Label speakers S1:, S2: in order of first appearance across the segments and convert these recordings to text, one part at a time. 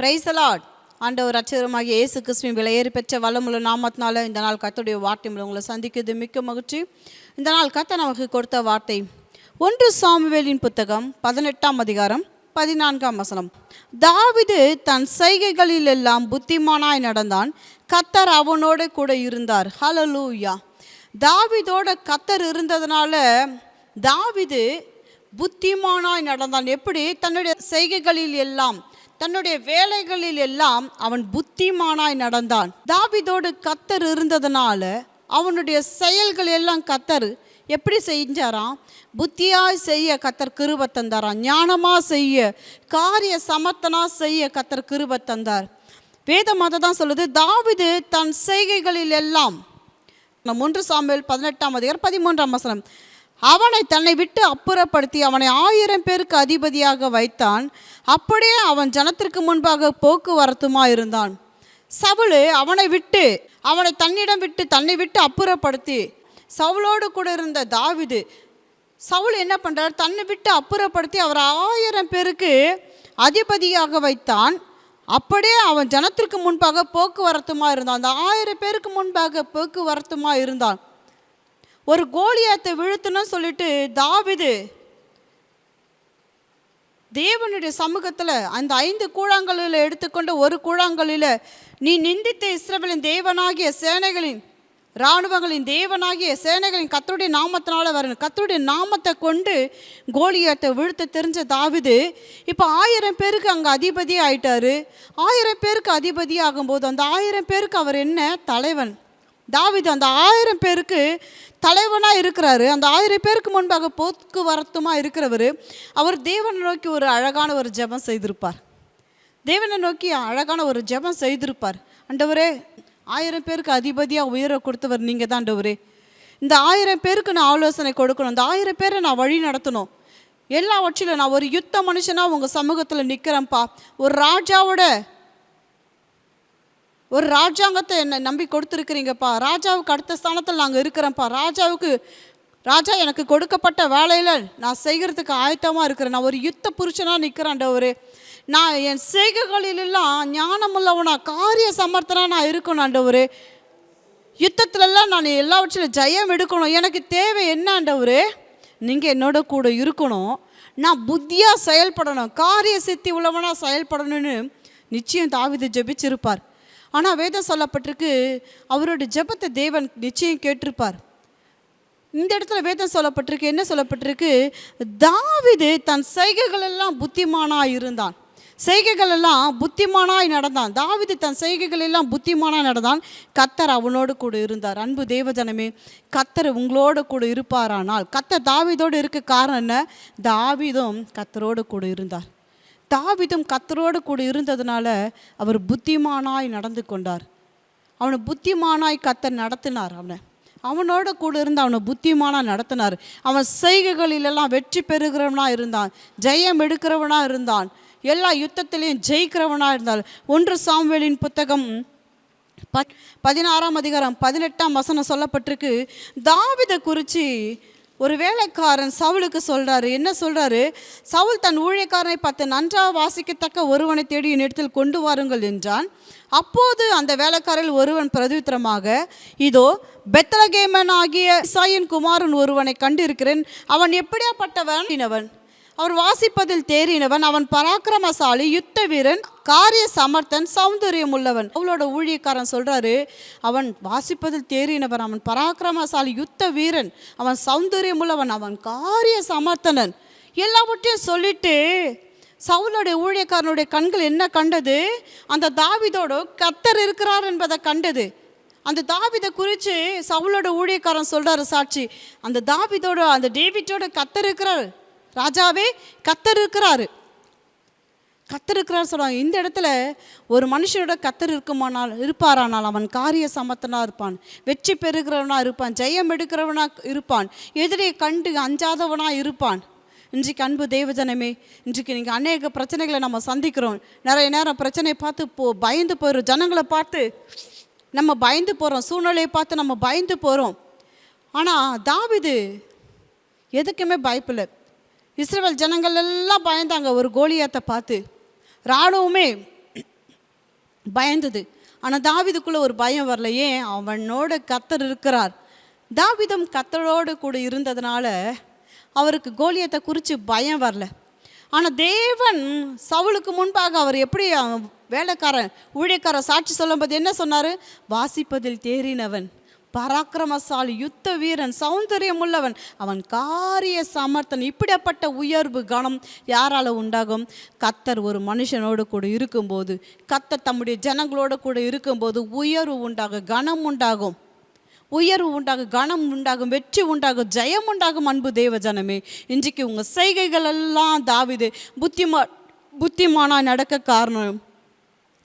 S1: பிரைசலாட் ஆண்டவர் அச்சரமாகிய இயேசு கிறிஸ்துவின் விலையேறி பெற்ற வளமுள்ள நாமத்தினால இந்த நாள் கத்தோடைய வார்த்தை மூலம் உங்களை சந்திக்கிறது. மிக்க மகிழ்ச்சி. இந்த நாள் கத்த நமக்கு கொடுத்த வார்த்தை. ஒன்று சாமுவேலின் புத்தகம் பதினெட்டாம் அதிகாரம் பதினான்காம் வசனம். தாவிது தன் செய்கைகளில் எல்லாம் புத்திமானாய் நடந்தான். கத்தர் அவனோட கூட இருந்தார். ஹலலூயா தாவிதோட கத்தர் இருந்ததுனால தாவிது புத்திமானாய் நடந்தான். எப்படி? தன்னுடைய செய்கைகளில் எல்லாம் தன்னுடைய வேலைகளில் எல்லாம் அவன் புத்திமானாய் நடந்தான். தாவிதோடு கத்தர் இருந்ததுனால அவனுடைய செயல்கள் எல்லாம் கத்தர் எப்படி செஞ்சாராம்? புத்தியாய் செய்ய கத்தர் கிருப தந்தாராம். ஞானமாக செய்ய காரிய சமர்த்தனா செய்ய கத்தர் கிருப தந்தார். வேதம் அதை தான் சொல்லுது தாவிது தன் செய்கைகளில் எல்லாம் நம்ம ஒன்று பதினெட்டாம் அதிகாரம் பதிமூன்றாம் வசனம். அவனை தன்னை விட்டு அப்புறப்படுத்தி அவனை ஆயிரம் பேருக்கு அதிபதியாக வைத்தான். அப்படியே அவன் ஜனத்திற்கு முன்பாக போக்குவரத்துமா இருந்தான் சவுலு அவனை விட்டு அவனை தன்னிடம் விட்டு தன்னை விட்டு அப்புறப்படுத்தி சவுலோடு கூட இருந்த தாவிது சவுல் என்ன பண்ணுறார் தன்னை விட்டு அப்புறப்படுத்தி அவர் ஆயிரம் பேருக்கு அதிபதியாக வைத்தான். அப்படியே அவன் ஜனத்திற்கு முன்பாக போக்குவரத்துமாக இருந்தான் அந்த ஆயிரம் பேருக்கு முன்பாக போக்குவரத்துமாக இருந்தான் ஒரு கோலியாத்தை விழுத்துன்னு சொல்லிட்டு தாவிது தேவனுடைய சமூகத்தில் அந்த ஐந்து கூழாங்கலில் எடுத்துக்கொண்டு ஒரு கூழாங்கல்லில் நீ நிந்தித்த இஸ்ரவேலின் தேவனாகிய சேனைகளின் இராணுவங்களின் தேவனாகிய சேனைகளின் கத்தருடைய நாமத்தினால வரணும் கத்தருடைய நாமத்தை கொண்டு கோலியாத்தை விழுத்த தெரிஞ்ச தாவிது இப்போ ஆயிரம் பேருக்கு அங்கே அதிபதி ஆயிட்டாரு ஆயிரம் பேருக்கு அதிபதி ஆகும்போது அந்த ஆயிரம் பேருக்கு அவர் என்ன? தலைவன். தாவிது அந்த ஆயிரம் பேருக்கு தலைவனாக இருக்கிறாரு. அந்த ஆயிரம் பேருக்கு முன்பாக போக்குவரத்துமாக இருக்கிறவர் அவர் தேவனை நோக்கி ஒரு அழகான ஒரு ஜெபம் செய்திருப்பார். தேவனை நோக்கி அழகான ஒரு ஜெபம் செய்திருப்பார். அண்டவரே ஆயிரம் பேருக்கு அதிபதியாக உயர கொடுத்தவர் நீங்கள் தான் அண்டவரே இந்த ஆயிரம் பேருக்கு நான் ஆலோசனை கொடுக்கணும். இந்த ஆயிரம் பேரை நான் வழி நடத்தணும். எல்லாவற்றிலும் நான் ஒரு யுத்த மனுஷனாக உங்கள் சமூகத்தில் நிற்கிறேன்ப்பா ஒரு ராஜாவோட ஒரு ராஜாங்கத்தை என்னை நம்பி கொடுத்துருக்குறீங்கப்பா. ராஜாவுக்கு அடுத்த ஸ்தானத்தில் நாங்கள் இருக்கிறோம்ப்பா. ராஜாவுக்கு ராஜா எனக்கு கொடுக்கப்பட்ட வேலையில் நான் செய்கிறதுக்கு ஆயத்தமாக இருக்கிறேன். நான் ஒரு யுத்த புருஷனாக நிற்கிறேன்டவரு நான் என் செய்கைகளிலெல்லாம் ஞானமுள்ளவனா காரிய சமர்த்தனாக நான் இருக்கணும் ஆண்டவர் யுத்தத்துலலாம் நான் எல்லாவற்றிலும் ஜெயம் எடுக்கணும். எனக்கு தேவை என்ன நீங்கள் என்னோட கூட இருக்கணும். நான் புத்தியாக செயல்படணும். காரிய சித்தி உள்ளவனாக செயல்படணும்னு நிச்சயம் தாவிதை ஜெபிச்சிருப்பார். ஆனால் வேதம் சொல்லப்பட்டிருக்கு அவரோட ஜெபத்தை தேவன் நிச்சயம் கேட்டிருப்பார். இந்த இடத்துல வேதம் சொல்லப்பட்டிருக்கு என்ன சொல்லப்பட்டிருக்கு? தாவிது தன் செய்கைகளெல்லாம் புத்திமானாக புத்திமானாய் இருந்தான். செய்கைகள் எல்லாம் புத்திமானாய் நடந்தான். தாவிது தன் செய்கைகள் எல்லாம் புத்திமானாய் நடந்தான். கத்தர் அவனோடு கூட இருந்தார். அன்பு தேவஜனமே கத்தர் உங்களோட கூட இருப்பாரானால் கத்தர் தாவிதோடு இருக்க காரணம் என்ன? தாவிதும் கத்தரோடு கூட இருந்தார். தாவிதம் கத்தரோடு கூட இருந்ததுனால அவர் புத்திமானாய் நடந்து கொண்டார். அவனை புத்திமானாய் கத்தர் நடத்தினார் அவனை. அவனோட கூட இருந்து அவனை புத்திமானாக நடத்தினார். அவன் செய்கைகளிலெல்லாம் வெற்றி பெறுகிறவனா இருந்தான். ஜெயம் எடுக்கிறவனாக இருந்தான். எல்லா யுத்தத்திலையும் ஜெயிக்கிறவனாக இருந்தார் ஒன்று சாம்வேலின் புத்தகம் பத் பதினாறாம் அதிகாரம் பதினெட்டாம் வசனம் சொல்லப்பட்டிருக்கு. தாவிதை குறித்து ஒரு வேலைக்காரன் சவுலுக்கு சொல்கிறாரு என்ன சொல்கிறாரு சவுல் தன் ஊழியக்காரனை பார்த்து நன்றாக வாசிக்கத்தக்க ஒருவனை தேடி இடத்தில் கொண்டு வாருங்கள் என்றான். அப்போது அந்த வேலைக்காரில் ஒருவன் பிரதித்திரமாக இதோ பெத்தலகேமன் ஆகிய இசாயின் குமாரன் ஒருவனை கண்டிருக்கிறேன். அவன் எப்படியாப்பட்டவன்? இனவன் அவர் வாசிப்பதில் தேறினவன் அவன் பராக்கிரமசாலி யுத்த வீரன் காரிய சமர்த்தன் சௌந்தரியம் உள்ளவன். அவளோட ஊழியக்காரன் சொல்றாரு அவன் வாசிப்பதில் தேறினவன் அவன் பராக்கிரமசாலி யுத்த வீரன் அவன் சௌந்தரியம் உள்ளவன் அவன் காரிய சமர்த்தனன். எல்லாவற்றையும் சொல்லிட்டு சவுளுடைய ஊழியக்காரனுடைய கண்கள் என்ன கண்டது? அந்த தாவிதோடு கத்தர் இருக்கிறார் என்பதை கண்டது. அந்த தாவிதை குறித்து சவுளோட ஊழியக்காரன் சொல்கிறாரு சாட்சி அந்த தாவிதோட அந்த டேவிட்டோட கத்தர் இருக்கிறார். ராஜாவே கத்தர் இருக்கிறாரு. கத்தர் இருக்கிறார் சொல்லுவாங்க. இந்த இடத்துல ஒரு மனுஷனோட கத்தர் இருக்குமானால் இருப்பாரானால் அவன் காரிய சமத்தனாக இருப்பான். வெற்றி பெறுகிறவனாக இருப்பான். ஜெயம் எடுக்கிறவனாக இருப்பான். எதிரியை கண்டு அஞ்சாதவனாக இருப்பான். இன்றைக்கு அன்பு தேவஜனமே இன்றைக்கு நீங்கள் அநேக பிரச்சனைகளை நம்ம சந்திக்கிறோம். நிறைய நேரம் பிரச்சனையை பார்த்து போ பயந்து போயிடும் ஜனங்களை பார்த்து நம்ம பயந்து போகிறோம் சூழ்நிலையை பார்த்து நம்ம பயந்து போகிறோம் ஆனால் தாவிது எதுக்குமே பயப்பில்லை இஸ்ரேல் ஜனங்கள் எல்லாம் பயந்தாங்க. ஒரு கோலியாத்தை பார்த்து. இராணுவமே பயந்தது. ஆனால் தாவிதுக்குள்ளே ஒரு பயம் வரல. ஏன்? அவனோட கத்தர் இருக்கிறார். தாவிதம் கத்தரோடு கூட இருந்ததுனால அவருக்கு கோலியத்தை குறித்து பயம் வரல. ஆனால் தேவன் சவுளுக்கு முன்பாக அவர் எப்படி வேலைக்காரன் ஊழியக்காரன் சாட்சி சொல்லும்போது என்ன சொன்னார்? வாசிப்பதில் தேறினவன். பராக்கிரமசாலி யுத்த வீரன் சௌந்தரியம் உள்ளவன் அவன் காரிய சமர்த்தன் இப்படிப்பட்ட உயர்வு கணம் யாரால உண்டாகும்? கத்தர் ஒரு மனுஷனோடு கூட இருக்கும்போது கத்தர் தம்முடைய ஜனங்களோடு கூட இருக்கும்போது உயர்வு உண்டாகும் கணம் உண்டாகும். உயர்வு உண்டாகும் கனம் உண்டாகும் வெற்றி உண்டாகும் ஜெயம் உண்டாகும் அன்பு தேவ ஜனமே. இன்றைக்கு உங்கள் செய்கைகள் எல்லாம் தாவிது புத்திமா புத்திமானாய் நடக்க காரணம்.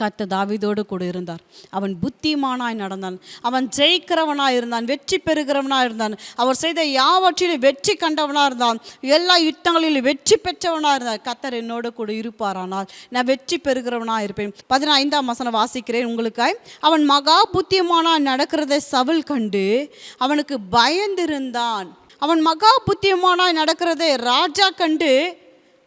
S1: கத்த தாவிதோடு கூட இருந்தார். அவன் புத்திமானாய் நடந்தான். அவன் ஜெயிக்கிறவனாய் இருந்தான் வெற்றி பெறுகிறவனாய் இருந்தான். அவர் செய்த யாவற்றிலும் வெற்றி கண்டவனாக இருந்தான். எல்லா யுத்தங்களிலும் வெற்றி பெற்றவனாக இருந்தார் கத்தர் என்னோடு கூட இருப்பாரானால் நான் வெற்றி பெறுகிறவனாக இருப்பேன். பதினைந்தாம் வசனம் வாசிக்கிறேன் உங்களுக்காய். அவன் மகா புத்திமானாய் நடக்கிறதை சவுல் கண்டு அவனுக்கு பயந்திருந்தான். அவன் மகா புத்திமானாய் நடக்கிறதை ராஜா கண்டு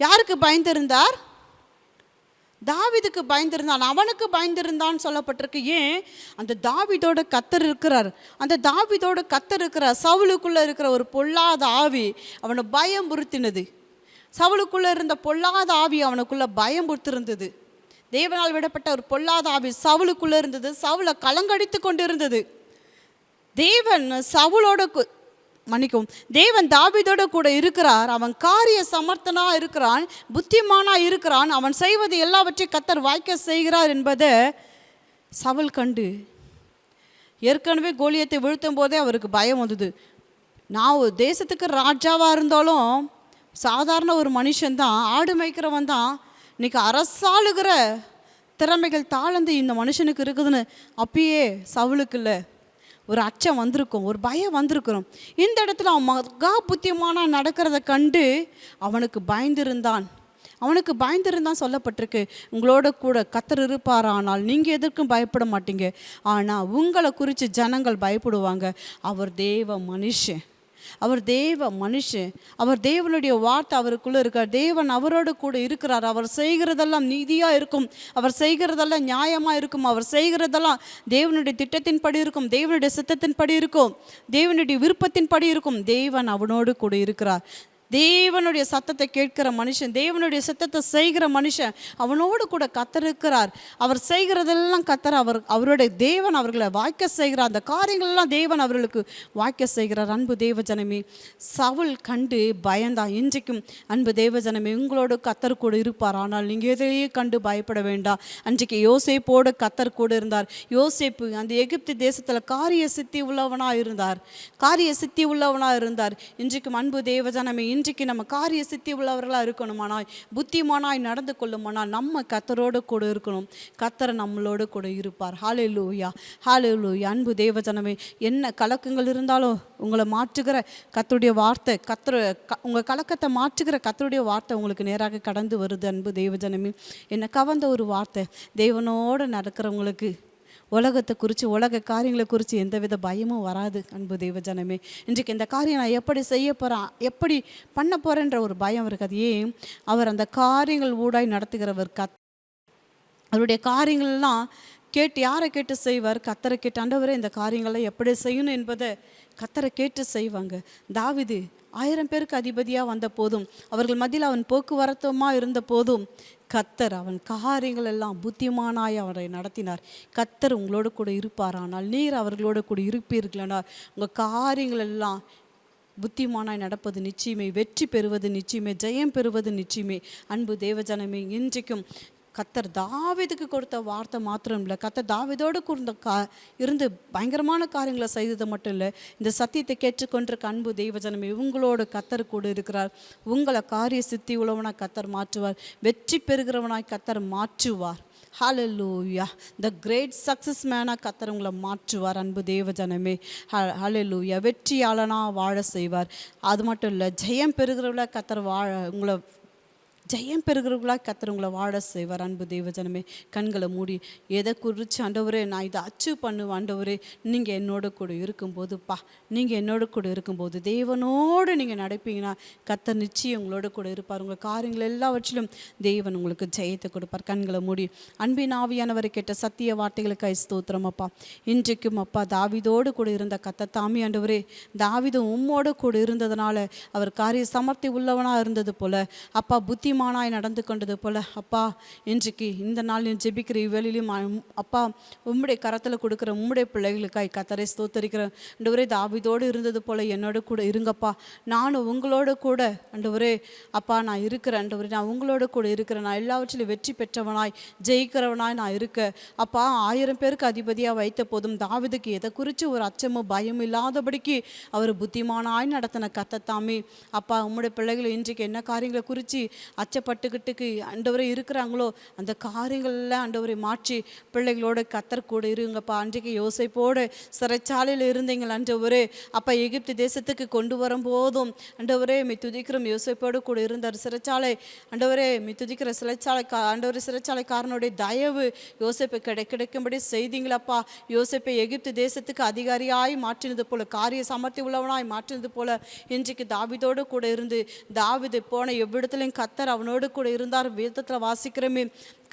S1: யாருக்கு பயந்திருந்தார்? தாவிதுக்கு பயந்திருந்தான் அவனுக்கு பயந்திருந்தான்னு சொல்லப்பட்டிருக்கு. ஏன்? அந்த தாவிதோட கத்தர் இருக்கிறார். அந்த தாவிதோட கத்தர் இருக்கிறார். சவுளுக்குள்ளே இருக்கிற ஒரு பொல்லாத ஆவி அவனை பயம் பொருத்தினது. சவுளுக்குள்ளே இருந்த பொல்லாத ஆவி அவனுக்குள்ளே பயம் பொறுத்திருந்தது தேவனால் விடப்பட்ட ஒரு பொல்லாத ஆவி சவுளுக்குள்ளே இருந்தது. சவுளை கலங்கடித்து கொண்டு இருந்தது தேவன் சவுளோட மன்னிக்கும் மன்னிக்கவும். தேவன் தாவீதோட கூட இருக்கிறார். அவன் காரிய சமர்த்தனா இருக்கிறான் புத்திமானாக இருக்கிறான். அவன் செய்வது எல்லாவற்றையும் கத்தர் வாய்க்க செய்கிறார் என்பதை சவல் கண்டு. ஏற்கனவே கோலியத்தை வீழ்த்தும் போதே அவருக்கு பயம் வந்தது. நான் ஒரு தேசத்துக்கு ராஜாவாக இருந்தாலும் சாதாரண ஒரு மனுஷன்தான் ஆடு மேய்க்கிறவன் தான். இன்னைக்கு அரசாளுகிற திறமைகள் தாழ்ந்து இந்த மனுஷனுக்கு இருக்குதுன்னு அப்பயே சவுளுக்கு இல்லை. ஒரு அச்சம் வந்திருக்கும் ஒரு பயம் வந்திருக்கிறோம். இந்த இடத்துல அவன் மகா புத்தியமான நடக்கிறத கண்டு அவனுக்கு பயந்திருந்தான். அவனுக்கு பயந்திருந்தான் சொல்லப்பட்டிருக்கு. உங்களோட கூட கத்தர் இருப்பாரானால் நீங்கள் எதற்கும் பயப்பட மாட்டீங்க. ஆனால் உங்களை குறித்து ஜனங்கள் பயப்படுவாங்க. அவர் தேவ மனுஷன். அவர் தேவ மனுஷன். அவர் தேவனுடைய வார்த்தை அவருக்குள்ளே இருக்கார். தேவன் அவரோடு கூட இருக்கிறார். அவர் செய்கிறதெல்லாம் நீதியாக இருக்கும். அவர் செய்கிறதெல்லாம் நியாயமாக இருக்கும். அவர் செய்கிறதெல்லாம் தேவனுடைய திட்டத்தின்படி இருக்கும். தேவனுடைய சித்தத்தின்படி இருக்கும். தேவனுடைய விருப்பத்தின்படி இருக்கும். தேவன் அவனோடு கூட இருக்கிறார். தேவனுடைய சத்தத்தை கேட்கிற மனுஷன் தேவனுடைய சத்தத்தை செய்கிற மனுஷன் அவனோடு கூட கத்தர் இருக்கிறார் அவர் செய்கிறதெல்லாம் கத்தர் அவர் அவருடைய தேவன் அவர்களை வாய்க்க செய்கிறார் அந்த காரியங்கள்லாம் தேவன் அவர்களுக்கு வாய்க்க செய்கிறார். அன்பு தேவஜனமே சவுல் கண்டு பயந்தான் இன்றைக்கும் அன்பு தேவஜனமே உங்களோட உங்களோடு கத்தர் கூட இருப்பார். ஆனால் நீங்கள் எதையே கண்டு பயப்பட வேண்டாம். அன்றைக்கு யோசேப்போடு கத்தர் கூட இருந்தார். யோசேப்பு அந்த எகிப்து தேசத்தில் காரிய சித்தி உள்ளவனாக இருந்தார். காரிய சித்தி உள்ளவனாக இருந்தார். இன்றைக்கும் அன்பு தேவஜனமே இன்றைக்கு நம்ம காரிய சித்தி உள்ளவர்களாக இருக்கணுமானால் புத்திமானாய் நடந்து கொள்ளுமானால் நம்ம கத்தரோடு கூட இருக்கணும். கத்தரை நம்மளோடு கூட இருப்பார். ஹாலே லூயா ஹாலே லூயா அன்பு தேவஜனமே என்ன கலக்கங்கள் இருந்தாலும் உங்களை மாற்றுகிற கத்தருடைய வார்த்தை கத்தர் உங்கள் கலக்கத்தை மாற்றுகிற கத்தருடைய வார்த்தை உங்களுக்கு நேராக கடந்து வருது அன்பு தேவஜனமே. என்னை கவர்ந்த ஒரு வார்த்தை தேவனோடு நடக்கிறவங்களுக்கு உலகத்தை குறித்து உலக காரியங்களை குறித்து எந்தவித பயமும் வராது அன்பு தெய்வ ஜனமே இன்றைக்கு இந்த காரியம் நான் எப்படி செய்ய போகிறேன் எப்படி பண்ண போகிறேன்ற ஒரு பயம் இருக்காது ஏன் அவர் அந்த காரியங்கள் ஊடாய் நடத்துகிறவர் கத் அவருடைய காரியங்கள்லாம் கேட்டு யாரை கேட்டு செய்வார்? கத்தரை கேட்டு ஆண்டவரே இந்த காரியங்களை எப்படி செய்யணும் என்பதை கத்தரை கேட்டு செய்வாங்க. தாவிது ஆயிரம் பேருக்கு அதிபதியாக வந்த போதும் அவர்கள் மத்தியில் அவன் போக்குவரத்துமாக இருந்த போதும் கத்தர் அவன் காரியங்கள் எல்லாம் புத்திமானாய் அவரை நடத்தினார். கத்தர் உங்களோட கூட இருப்பாரானால் நீர் அவர்களோட கூட இருப்பீர்களானால் உங்கள் காரியங்கள் எல்லாம் புத்திமானாய் நடப்பது நிச்சயமே வெற்றி பெறுவது நிச்சயமே ஜெயம் பெறுவது நிச்சயமே. அன்பு தேவஜனமே இன்றைக்கும் கத்தர் தாவிதுக்கு கொடுத்த வார்த்தை மாத்திரம் இல்லை. கத்தர் தாவிதோடு கூர்ந்த கா இருந்து பயங்கரமான காரியங்களை செய்தது மட்டும் இல்லை. இந்த சத்தியத்தை கேட்டுக்கொண்டிருக்க அன்பு தெய்வஜனமே இவங்களோடு கத்தர் கூட இருக்கிறார். உங்களை காரிய சித்தி உள்ளவனாய் கத்தர் மாற்றுவார். வெற்றி பெறுகிறவனாய் கத்தர் மாற்றுவார். ஹலலூயா த கிரேட் சக்ஸஸ் மேனாக கத்தர் உங்களை மாற்றுவார் அன்பு தேவஜனமே. ஹலலூயா வெற்றியாளனாக வாழ செய்வார். அது மட்டும் இல்லை ஜெயம் பெறுகிறவள கத்தர் வாழ உங்களை ஜெயம் பெறுகிறவர்களாக கத்தர் உங்களை வாழ செய்வார். அன்பு தேவஜனமே கண்களை மூடி எதை குறித்து ஆண்டவரே நான் இதை அச்சீவ் பண்ணுவேன் ஆண்டவரே நீங்கள் என்னோட கூட இருக்கும்போதுப்பா நீங்கள் என்னோட கூட இருக்கும்போது தேவனோடு நீங்கள் நடப்பீங்கன்னா கத்தர் நிச்சயம் உங்களோட கூட இருப்பார். உங்கள் காரியங்கள் எல்லாவற்றிலும் தேவன் உங்களுக்கு ஜெயத்தை கொடுப்பார். கண்களை மூடி அன்பின் ஆவியானவரை கேட்ட சத்திய வார்த்தைகளுக்கு ஸ்தோத்திரம் அப்பா. இன்றைக்கும் அப்பா தாவிதோடு கூட இருந்த கத்த தாமி ஆண்டவரே தாவிதம் உம்மோடு கூட இருந்ததுனால அவர் காரிய சமர்த்தி உள்ளவனாக இருந்தது போல அப்பா புத்திமானாய் நடந்து கொண்டது போல அப்பா இன்றைக்கு இந்த நாள் நீ ஜெபிக்கிற இவ்வேளையிலும் அப்பா உம்முடைய கரத்தில் கொடுக்குற உம்முடைய பிள்ளைகளுக்காய் கத்தரை ஸ்தோத்தரிக்கிறேன். அண்டு ஒரே தாவிதோடு இருந்தது போல என்னோட கூட இருங்கப்பா. நானும் உங்களோட கூட அண்டு ஒரே அப்பா நான் இருக்கிறேன். அண்டு ஒரே நான் உங்களோட கூட இருக்கிறேன். நான் எல்லாவற்றிலும் வெற்றி பெற்றவனாய் ஜெயிக்கிறவனாய் நான் இருக்க. அப்பா ஆயிரம் பேருக்கு அதிபதியாக வைத்த போதும் தாவிதுக்கு எதை குறித்து ஒரு அச்சமோ பயம் இல்லாதபடிக்கு அவர் புத்திமானாய் நடத்தின கத்தத்தாமே. அப்பா உம்முடைய பிள்ளைகளை இன்றைக்கு என்ன காரியங்களை குறித்து ஆச்சப்பட்டுக்கிட்டுக்கு ஆண்டவரே இருக்கிறாங்களோ அந்த காரியங்கள்லாம் ஆண்டவரை மாற்றி பிள்ளைகளோட கத்தர் கூட இருங்கப்பா. அன்றைக்கு யோசைப்போடு சிறைச்சாலையில் இருந்தீங்கள் ஆண்டவரே. அப்பா எகிப்து தேசத்துக்கு கொண்டு வரும்போதும் ஆண்டவரே மி துதிக்கிறோம். யோசைப்போடு கூட இருந்தார் சிறைச்சாலை. ஆண்டவரே மி துதிக்கிற சிறைச்சாலை கா ஆண்டவரே சிறைச்சாலைக்காரனுடைய தயவு யோசைப்பை கிடை கிடைக்கும்படி செய்தீங்களப்பா. யோசைப்பை எகிப்து தேசத்துக்கு அதிகாரியாய் மாற்றினது போல காரிய சமர்த்தி உள்ளவனாய் மாற்றினது போல இன்றைக்கு தாவிதோடு கூட இருந்து தாவிது போன எவ்விடத்துலையும் கத்தர் அவனோடு கூட இருந்தார். வேதத்தில் வாசிக்கிறோமே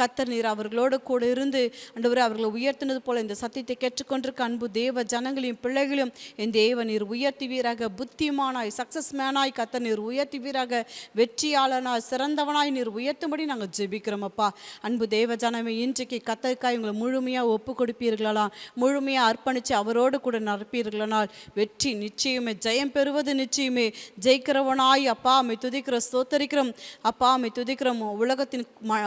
S1: கத்தர் நீர் அவர்களோடு கூட இருந்து ஆண்டவரே அவர்களை உயர்த்தினது போல இந்த சத்தியத்தை கேட்டுக்கொண்டிருக்க அன்பு தேவ ஜனங்களையும் பிள்ளைகளையும் என் தேவ நீர் உயர்த்துவீராக புத்திமானாய் சக்சஸ் மேனாய் கத்தர் நீர் உயர்த்துவீராக வெற்றியாளனாய் சிறந்தவனாய் நீர் உயர்த்தும்படி நாங்கள் ஜெபிக்கிறோமப்பா அன்பு தேவ ஜனமே இன்றைக்கு கத்தருக்காய் உங்களை முழுமையாக ஒப்பு கொடுப்பீர்களா முழுமையாக அர்ப்பணித்து அவரோடு கூட நடப்பீர்களானால் வெற்றி நிச்சயமே ஜெயம் பெறுவது நிச்சயமே. ஜெயிக்கிறவனாய் அப்பா அம்மை துதிக்கிற ஸ்தோத்தரிக்கிறோம். அப்பா அம்மை துதிக்கிறோம். உலகத்தின்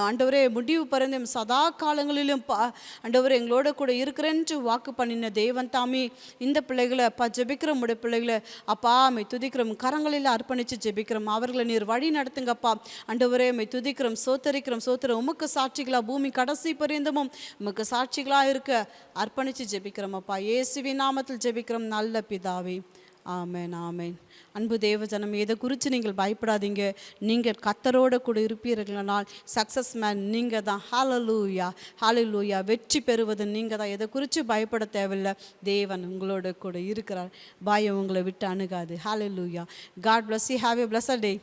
S1: ஆண்டவரே முடிவு பரந்தும் சதா காலங்களிலும் பா அண்டவர் எங்களோட கூட இருக்கிறேன்ட்டு வாக்கு பண்ணின தேவன் தாமி இந்த பிள்ளைகளை அப்பா ஜெபிக்கிறோம் உடைய பிள்ளைகளை. அப்பா அமை துதிக்கிறோம். கரங்களில் அர்ப்பணித்து ஜெபிக்கிறோம். அவர்களை நீர் வழி நடத்துங்கப்பா. ஆண்டவரே மை துதிக்கிறோம் சோத்தரிக்கிறோம் சோத்திரம் உமக்கு சாட்சிகளா பூமி கடைசி பரியந்தமும் உமக்கு சாட்சிகளா இருக்க. அர்ப்பணித்து ஜெபிக்கிறோம் அப்பா. இயேசுவின் நாமத்தில் ஜெபிக்கிறோம் நல்ல பிதாவே. ஆமேன் ஆமேன். அன்பு தேவஜனம் இதை குறித்து நீங்கள் பயப்படாதீங்க. நீங்கள் கத்தரோட கூட இருப்பீர்களானால் சக்ஸஸ் மேன் நீங்கள் தான். ஹாலலூயா ஹாலலூயா வெற்றி பெறுவது நீங்கள் தான். இதை குறித்து பயப்பட தேவையில்லை. தேவன் உங்களோட கூட இருக்கிறார். பயம் உங்களை விட்டு அணுகாது. Hallelujah God bless have a a blessed day